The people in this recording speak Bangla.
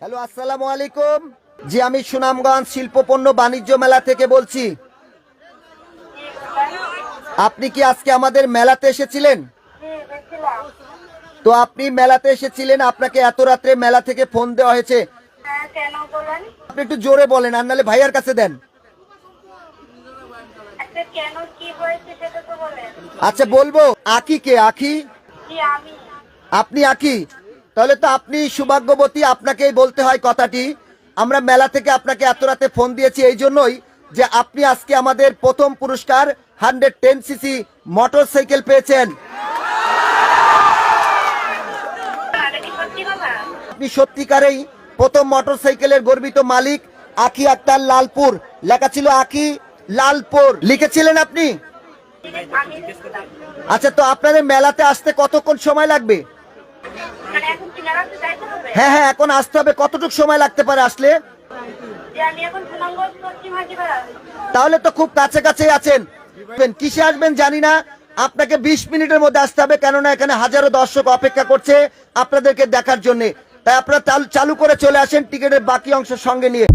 হ্যালো আসসালামু আলাইকুম। জি আমি সুনামগঞ্জ শিল্পপণ্য বাণিজ্য মেলা থেকে বলছি। আপনি কি আজকে আমাদের মেলাতে এসেছিলেন? তো আপনি মেলাতে এসেছিলেন আপনাকে এত রাত্রে মেলা থেকে ফোন দেওয়া হয়েছে। হ্যাঁ আপনি একটু জোরে বলেন আর নাহলে ভাইয়ার কাছে দেন। আচ্ছা আচ্ছা বলব। আখি কে? আখি আপনি আখি তাহলে তো আপনি সৌভাগ্যবতী, আপনাকেই বলতে হয় কথাটি। আমরা মেলা থেকে আপনাকে এত রাতে ফোন দিয়েছি এই জন্যই যে আপনি আজকে আমাদের প্রথম পুরস্কার hundred ten CC motor cycle পেয়েছেন। আপনি সত্যিকারেই প্রথম মোটর সাইকেলের গর্বিত মালিক আখি আক্তার লালপুর। লেখা ছিল আখি লালপুর। লিখেছিলেন আপনি? আচ্ছা তো আপনাদের মেলাতে আসতে কতক্ষণ সময় লাগবে মানে এখন কিনারাতে যাইতে হবে হ্যাঁ হ্যাঁ এখন আসতে হবে। কতটুকু সময় লাগতে পারে আসলে? তাহলে তো খুব কাছে কাছে আছেন কিসে আসবেন জানি না। আপনাকে বিশ মিনিটের মধ্যে আসতে হবে কেননা এখানে হাজারো দর্শক অপেক্ষা করছে আপনাদেরকে দেখার জন্য। তাই আপনারা চালু- চালু করে চলে আসেন টিকিটের বাকি অংশ সঙ্গে নিয়ে।